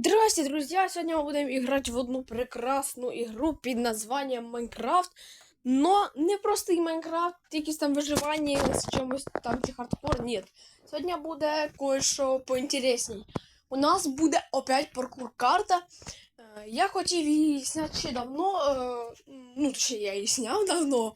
Здрасте, друзья! Сегодня мы будем играть в одну прекрасную игру под названием Майнкрафт. Но не просто і Майнкрафт, якісь там виживання з чимось там чи хардкор. Ні. Сьогодні буде кое-що поінтересній. У нас буде опять паркур карта. Е, Я хотів її зняти ще давно. е, Ну, точніше, я її зняв давно.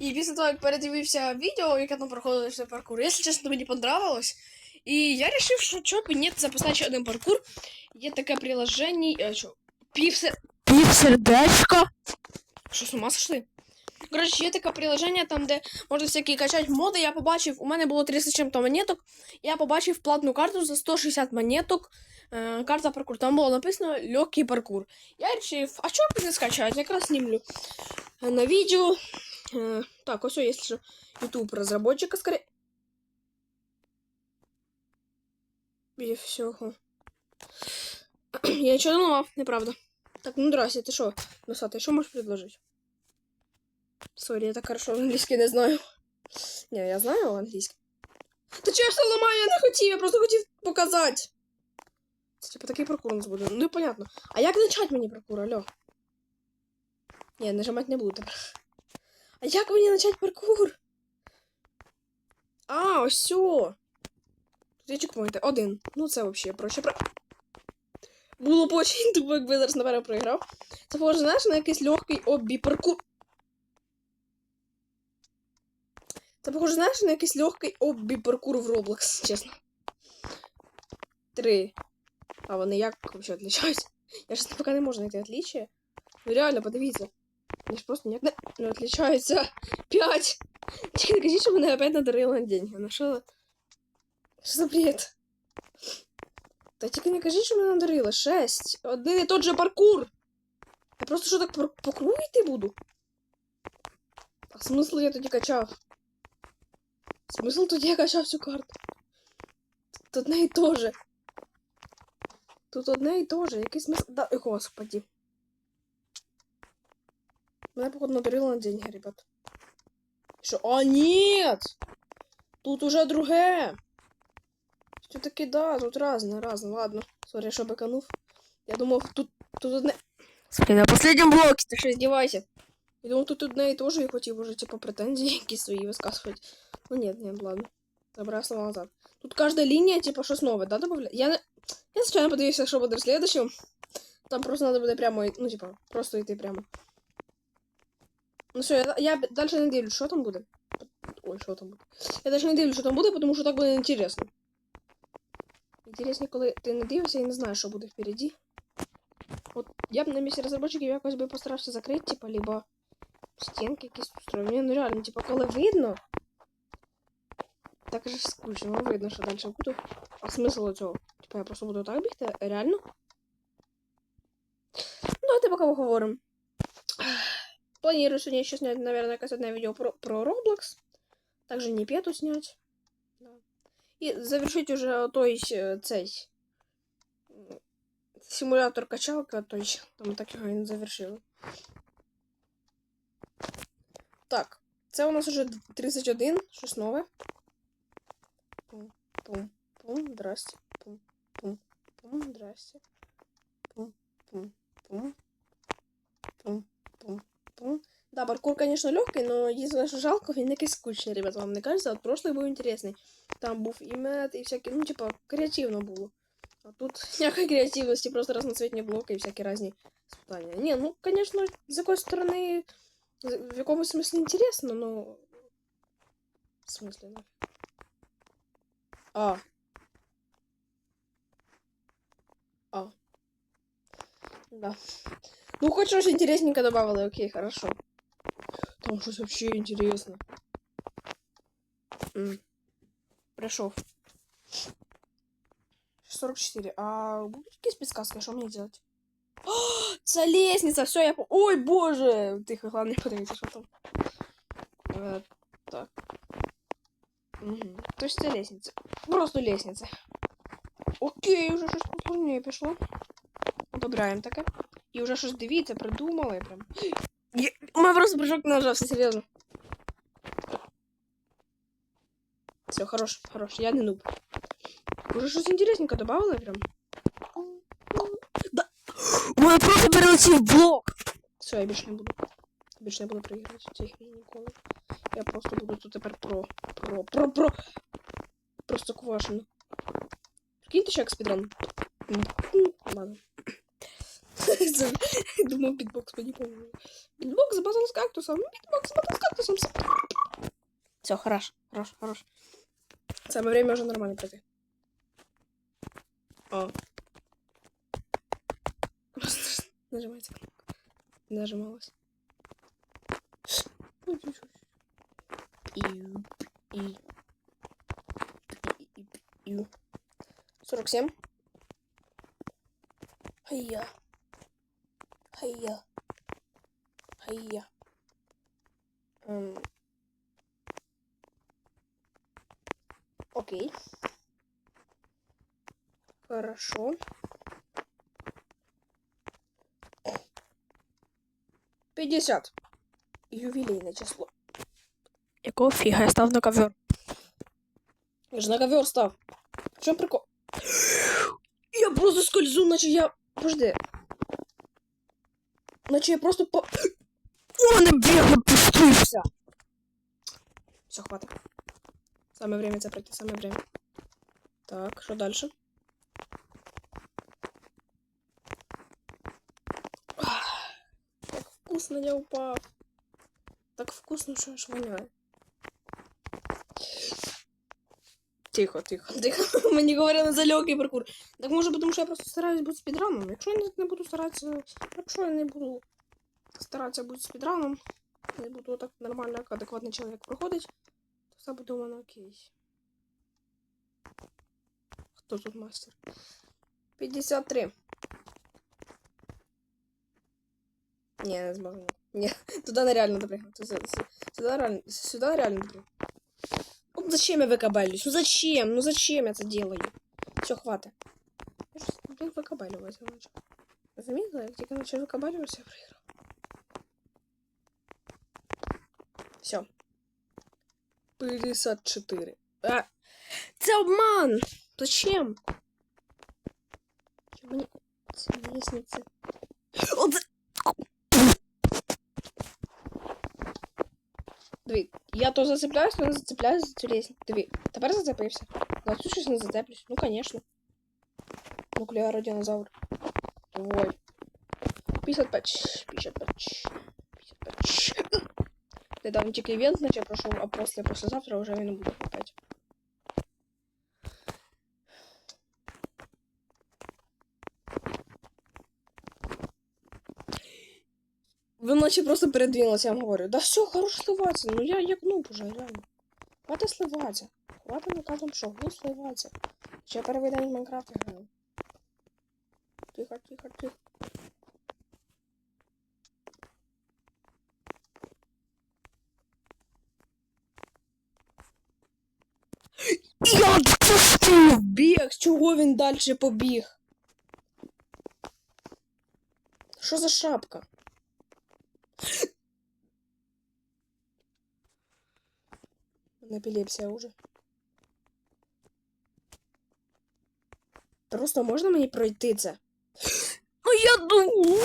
І після того, як передивився відео, яке там проходило цей паркур, якщо чесно, мені понравилось. І я вирішив, що чого б і ні, записати ще один паркур. Є таке приложення. Е, що? Півсе... Півсердечко. Що, з ума сошли? Коротше, є таке приложення, там, де можна всякі качати моди. Я побачив, у мене було 300 чим-то монеток. Я побачив платну карту за 160 монеток. Е, карта паркур. Там було написано легкий паркур. Я вирішив, а чого б не скачати? Якраз знімлю е, на відео. Е, так, ось, якщо що, YouTube розробника скорее. І всього. Я ничего не ламав, неправда. Так, ну здрасте, ты что, носатый, что можешь предложить? Сори, я так хорошо английский не знаю. Не, я знаю английский. Та чого я все ламаю, я не хотів, я просто хотів показати. Це типа такий паркур у нас буде. Ну понятно. А як начать мені паркур, алло? Ні, нажимати не буду тепер. А як мені начать паркур? А, ось все. Є чекпоінти. Один. Ну це взагалі проще. Про... Було б очень тупо, якби зараз наверное проіграв. Це похоже, знаєш, на якийсь легкий оббі паркур. Це похоже, знаєш, на якийсь легкий оббі паркур в Roblox, чесно. Три. А вони як вообще відлічаються? Я ж поки не можу знайти отличия. Ну реально, подивіться. Вони ж просто ніяк не, не. П'ять. Тільки не кажіть, що мене опять надарили на деньги. На що? Що за бред? Та тільки не кажіть, що мене надарили. Шесть. Один і тот же паркур. Я просто що так по, по кругу йти буду? А смисл я тоді качав? Смисл тоді я качав всю карту? Тут одне і то же. Тут одне і то же. Який смисл. Да, ой, господи. Мене, походу, надарило на деньги, ребят. Що? А, нет! Тут уже друге. Все-таки да, тут разное, разное. Ладно. Сори, що беканув. Я думав, тут, тут одне. Смотри, на последнем блоке, ти що здівайся. Я думав, тут одне і то же, і хотів уже, типа, претензії якісь свої висказувати. Ну нет, нет, ладно. Забрав слова назад. Тут каждая линия, типа, щось нове, да, добавляє? Я не... Я случайно подивився, що буде в следующем. Там просто надо буде прямо, й- ну, типа, просто йти прямо. Ну все, я, я дальше не дивлюсь, що там буде. Ой, що там буде. Я дальше не дивлюсь, що там буде, тому що так буде інтересно. Інтересно, коли ти не дивишся не знаєш, що буде впереді. От я б на місці розробників якось би постарався закрити, типа, либо стінки якісь устроїв. Ну реально, типа, коли видно. Так же скучно, ну видно, що далі буду. А смисл цього? Типа я просто буду так бігти? Реально? Ну, давайте поки поговоримо. Планирую сегодня еще снять, наверное, одне видео про, про Roblox. Также не пету снять. И завершить уже той е, цей м, симулятор качалка, той, там так його і не завершили. Так, це у нас уже 31, щось нове. Пум, пум, пум, здрасте. Пум, пум, пум, здрасте. Пум, пум, пум. Пум, пум, пум. Да, паркур, конечно, легкий, но единственное, что жалко, він якийсь скучний, ребят, вам не кажется? От прошлый був интересный. Там був і мед, і всякі, ну, типа, креативно було. А тут ніякої креативності, просто разноцветні блоки і всякі різні испытания. Не, ну, конечно, з якоїсь сторони, з- в якомусь смысле интересно, но... В смысле, ну? А. А. Да. Ну, хоть что-то интересненько добавили, окей, хорошо. Там что-то вообще интересно. М. Пришел. 44. А будут какие подсказки, что мне делать? О, це лестница, все, я по... Ой, боже! Тихо, главное, подивіться, що там. Е, так. Угу. То есть це лестница. Просто лестница. Окей, уже щось поплавніше пішло. Одобряємо таке. І вже щось дивіться, придумали прям. Я... У мене просто прыжок не нажався, серйозно. Все, хорош, хорош, я не нуб. Уже щось інтересненько добавили прям. У мене просто перелетів блок. Все, я більше не буду. Більше не буду проігрувати в цій грі ніколи. Я просто буду тут тепер про. Про. Про. Про. Просто квашено. Прикиньте ще як спідран. М, м, Ладно. Це- Думав, бітбокс мені поможе. Бітбокс батл з кактусом. Бітбокс батл з кактусом. Все, хорош, хорош, хорош. Самое время уже нормально пройти. О. Просто нажимайте кнопку. Не Нажималась. И, и, и, и, и. 47. Хайя. Хайя. Ем. Окей. Хорошо. Пятьдесят. Ювелейное число. Якого фіга я став на ковер? Я ж на ковер став. В чому прикол? Я просто скользу, наче я. Подожди. Наче я просто по. О, не бігу, пустився. Все, хватит. Самое время это пройти, самое время. Так, дальше? Ах, Так вкусно я упал. Так вкусно, что аж воняет. Тихо, тихо, тихо. Мені говорили за легкий паркур. Так може, тому що я просто стараюсь бути спідраном. Якщо я не, не буду старатися. Якщо я не буду старатися бути спідраном, не буду так нормально, як адекватний чоловік проходить, то все буде у мене окей. Хто тут мастер? 53. Не, не зможу. Ні, туди нереально допрыгнути. Сюди, сюди реально, сюди нереально допрыгнути. Ну зачем я выкабалюсь? Ну зачем? Ну зачем я это делаю? Все, хватит. Я же, блин, выкабаливаюсь. Заметила? Я тільки начал выкабаливаться, я проиграл. Все. 54. А! Це обман! Зачем? Чому мені ці лестниці? От... за- Диві, я то зацепляюсь, но не зацепляюсь за цю лестницю. Диві, тепер зацепився. На цю щось не зацеплюсь. Ну, конечно. Нуклеародинозавр. Твой. 55. 55. 55. Недавно тільки івент, значить я пройшов, а після послезавтра вже він не буде Ви просто передвинулися, я вам говорю. Да все, хорош сливатися. Ну я як нуб уже, реально. Хватит сливатися. Хватит на кожному шагу сливатися. Ще перший день в Майнкрафт граю. Тихо, тихо, тихо. Я допустив біг! Чого він далі побіг? Що за шапка? Епілепсія уже. Просто можна мені пройти це? Ну я думаю.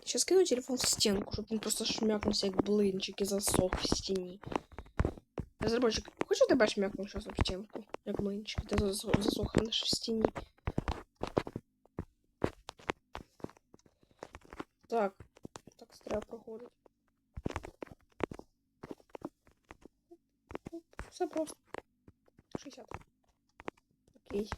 Сейчас кину телефон в стенку, щоб він просто шмякнувся як блинчик і засох в стіні. Разработчик, хочеш тебе шмякнув зараз в стінку? Як блинчик, ти засох- засохнеш в стіні. Так. Так треба проходить. Все просто. 60. Окей.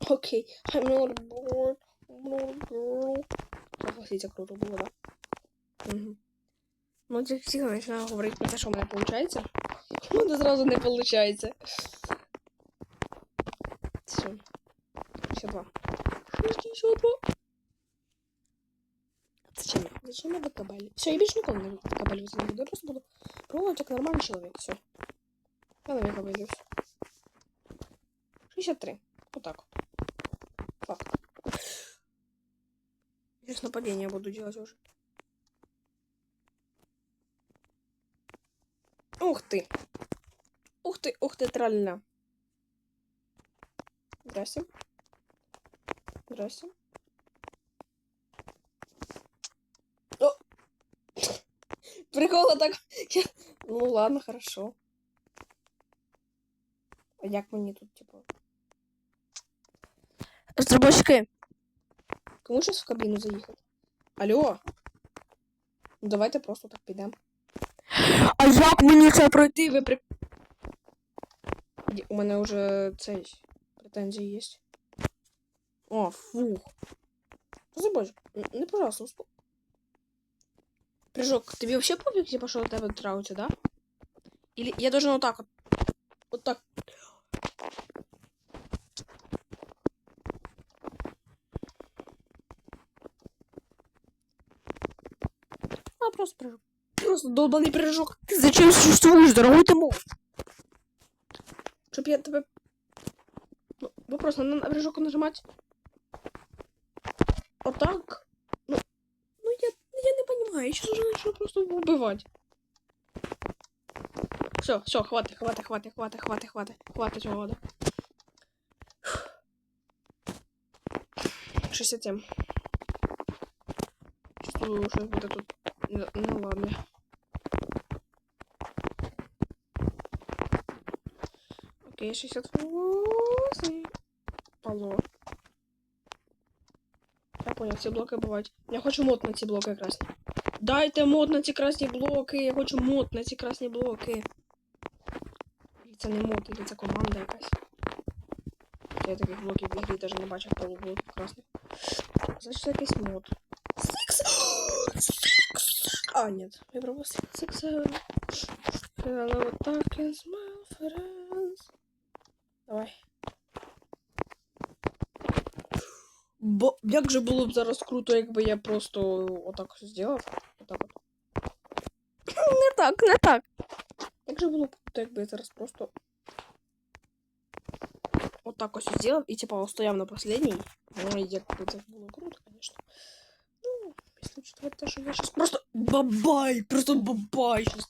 Окей. I'm not bored. I'm not bored. Согласіться, круто було, да? Угу. Ну, тільки всі починаю говорити про те, що в мене виходить. У мене зразу не виходить. Все. 62. 62. Зачем я? Зачем я докабали? Все, я більше ніколи не докабалюватися не буду. Я просто буду пробувати як нормальний чоловік. Все. Я не викабалюсь. 63. Вот так. Факт. Сейчас нападение буду делать уже. Ух ты. Ух ты, ух ты, тролля. Здрасте. Здрасте. Прикола так. Я- Ну ладно, хорошо. А як мені тут, типу. Розробочки. Кому зараз в кабіну заїхати? Алло. Ну давайте просто так підемо. А як мені це пройти? Ви при... Ді- У мене вже цей претензії є. О, фух. Забудь, не пожалуйста, успо... Прыжок, тебе вообще пофиг, что у тебя трауте, да? Или я должен вот так вот. Вот так. А, просто прыжок. Просто долбанный прыжок. Ты зачем существуешь, дорогой ты мой? Чтоб я тебе... Ну, вопрос, надо на прыжок нажимать? Вот так? Ну, ну я, я не понимаю, я сейчас уже начну просто его убивать. Все, все, хватит, хватит, хватит, хватит, хватит, хватит, хватит цього вода. 67. Чувствую, що буде тут. Ну, ну ладно. Окей, 68. Алло. Я понял, ці блоки бувають. Я хочу мод на ці блоки красні. Дайте мод на ці красні блоки. Я хочу мод на ці красні блоки. Це не мод, це команда якась. Я таких блоків в ігрі навіть не бачив полублоків красних. Значить, це якийсь мод. Six! Six! А, нет, я. Six, seven. Hello, darkness, my friends. як же було б зараз круто, якби я просто отак ось зробив? Отак от. Не так, не так. Як же було б круто, якби я зараз просто отак ось зробив і типа стояв на последній. Ну, якби це було круто, звісно. Ну, якщо учитывать те, що я щас просто бабай, просто бабай щас.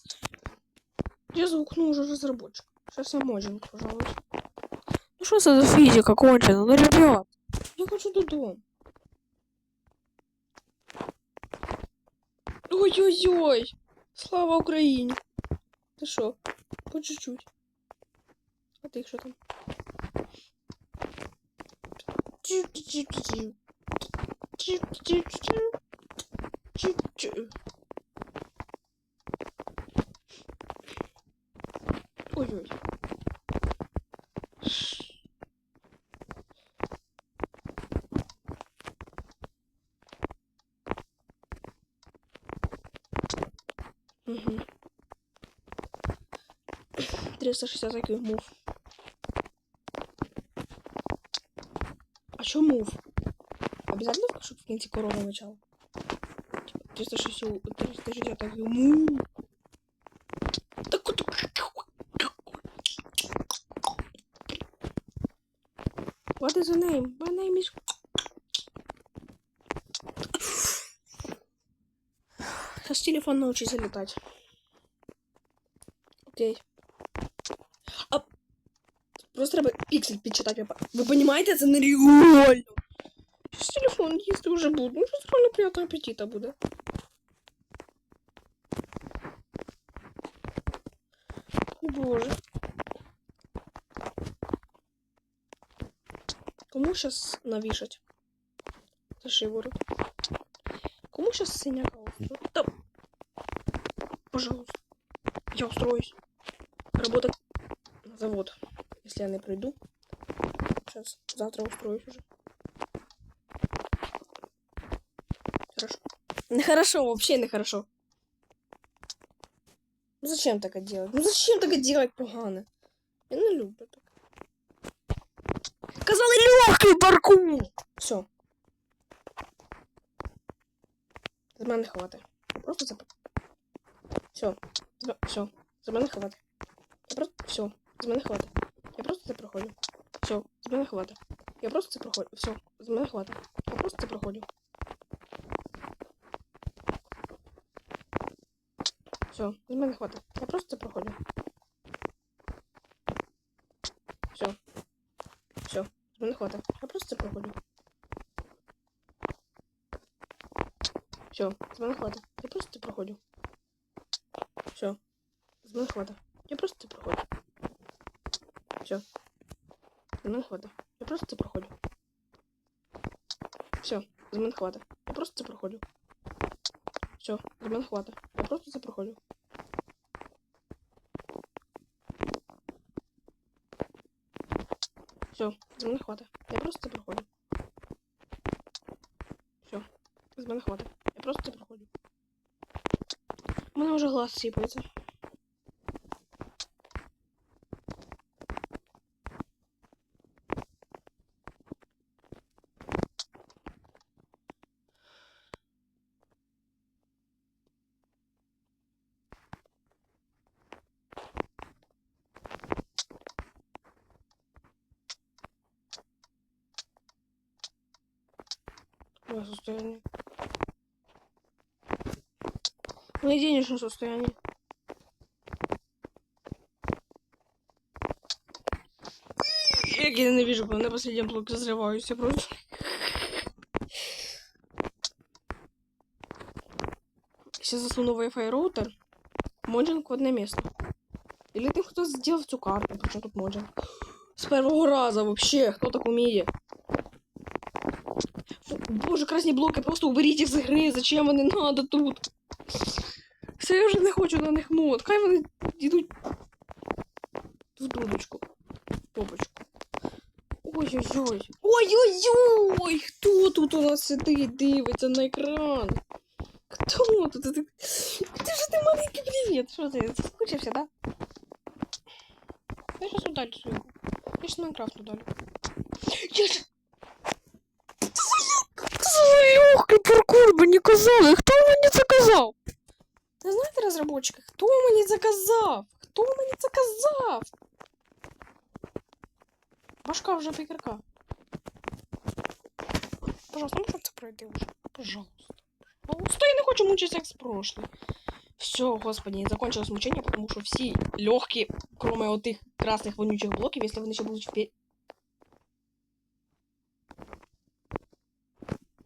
Я заукну уже разработчик. Сейчас я моджинг, пожалуйста. Ну что это за физика кончена? Ну, ребят. Я хочу додому. Ой-ой-ой! Слава Україні! Ти що? По чуть-чуть. А ти що там? Ой-ой. Угу. 360 таких мув. А чё мув? Обязательно, чтобы в кінці корона начало? Типа 360, 360 таких мув. What is your name? My name is... Сейчас телефон научится летать. Окей. А... Просто треба пиксель підчитати. Ви по- Ви розумієте, це нереально. Сейчас телефон їсти вже буду. Ну, щось реально приятного аппетита буде. О, Боже. Кому сейчас навішать? За шиворот. Кому сейчас синяка устроить? Да. Пожалуйста. Я устроюсь. Работать на завод. Если я не приду. Сейчас, завтра устроюсь уже. Хорошо. Нехорошо, вообще нехорошо. Ну зачем так делать? Ну зачем так делать погано? Я не люблю так. Казали легкий паркур! Все. З мене. Просто зап... Все. Все. З мене просто... Все. З мене. це проходжу. Все, з мене хватить. Я просто це проходжу. Все, з мене хватить. Я просто це проходжу. Все, з мене хватить. Я просто це проходжу. Все. Все, з мене хватить. Я просто це проходжу. Все, з мене хватить. Я просто це проходжу. Все. З мене хватить. Я просто це проходжу. Все. З мене хватить. Я просто це проходжу. Все, з мене хватить. Я просто це проходжу. Все, з мене хватить. Я просто це проходжу. Все, з мене хватить. Я просто це проходжу. Все, з мене хватить. Я просто це проходжу. У мене вже глаз сіпається. Мое денежное состояние. Як я ненавижу, коли на последнем блоке разрываюсь, я просто. Сейчас засуну Wi-Fi роутер. Моджинг в одне место. Или ты кто сделал цю карту, причем тут моджинг? С первого раза вообще, кто так умеет? Фу, Боже, красні блоки, просто уберіть їх з гри, зачем вони надо тут? Все, я вже не хочу на них мод. Хай вони йдуть в дудочку. Попочку. Ой-ой-ой. Ой-ой-ой! Хто тут у нас сидить, дивиться на екран? Хто тут? Ти, ти, ж ти маленький привіт. Що ти? Скучився, да? Я щас удалю свою. Я ж Майнкрафт удалю. Я ж... Легкий паркур мені казали. Хто мені це казав? Ви знаєте, розробники, хто мені це казав? Хто мені це казав? Башка вже пікерка. Пожалуйста, ну щоб це пройти вже. Пожалуйста. Пожалуйста, я не хочу мучиться, як з прошлой. Все, господи, закончилось мучение, потому что все легкие, кроме вот их красных вонючих блоков, если вони ще будуть вперед.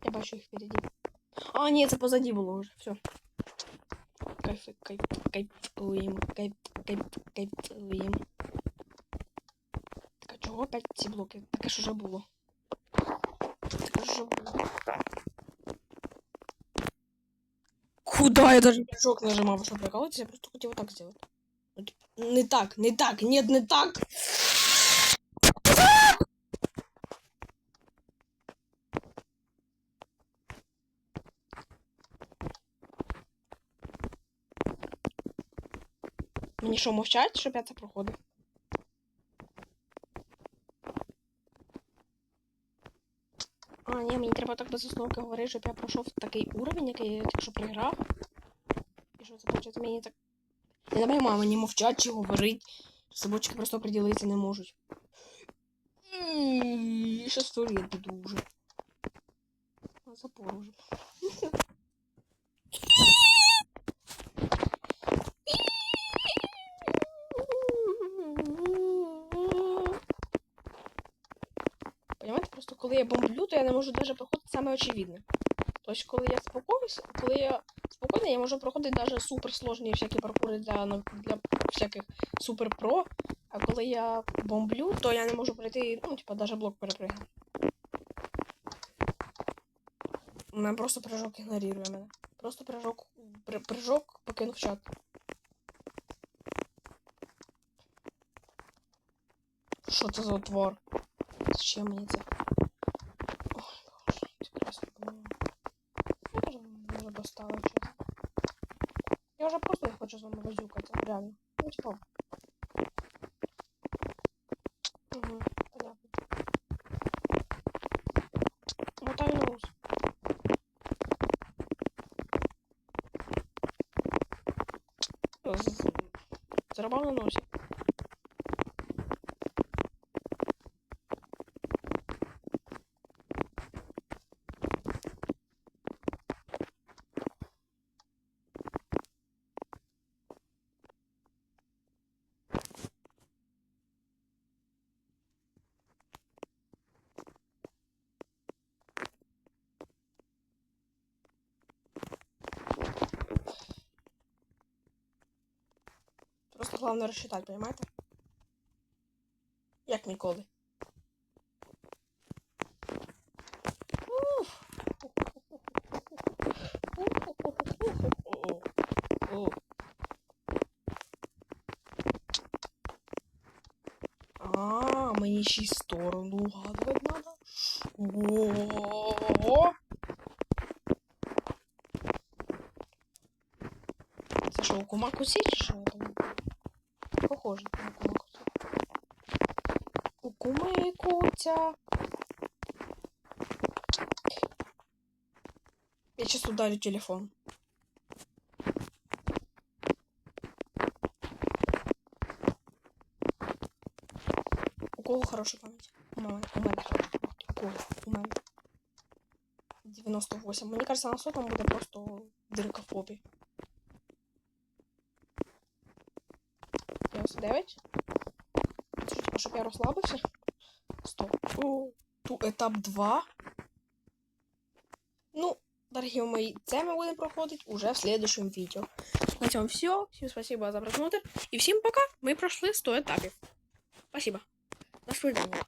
Я бачу їх впереди. А, ні, це позаді було вже. Все. Кайф, кайф, кайфуємо, кайф, кайф, кайфуємо. Так, а чого опять ці блоки? Таке ж уже було. Таке ж уже було. Куда я даже прыжок нажимал, вы что, прикалываетесь? Я просто хотел вот так сделать. Вот. Не так, не так, нет, не так. Мені що, мовчать, щоб я це проходив? А, ні, мені треба так без основки говорити, щоб я пройшов такий уровень, який я тільки що приграв. І що це мені так. Я не поймаю, мені мовчать чи говорить. Собачки просто определитися не можуть. Щас туалет буду уже. Запор уже. Понимаете, просто коли я бомблю, то я не можу навіть проходити саме очевидне. Тобто, коли я спокоюсь, коли я спокійно, я можу проходити навіть суперсложні всякі паркури для, нов- для всяких супер про. А коли я бомблю, то я не можу пройти, ну, типа, навіть блок перепригнути. Мене просто прыжок ігнорує мене. Просто прыжок, при, прыжок покинув чат. Що це за твор? Зачем мені це? З вами возюкатися, реально. Ну, типа. Угу, понятно. Мотаю на ус. Зарабав на носі. головне розчитати, понимаєте? Як ніколи. Уф. О. А, мені ще й сторону угадувати надо. О. Це що, у кума кусі чи що Куця. Я сейчас ударю телефон. У кого хорошая память? У мене. У мене. 98. Мені кажется, на сотому буде просто дирка в попі. 99. Це що, типа, щоб я розслабився? Стоп. Етап 2. Ну, дорогі мої, це ми будемо проходити уже в следующем відео. На цьому все. Всім спасибо за просмотр. І всім пока. Ми пройшли 100 етапів. Спасибо. До свидания.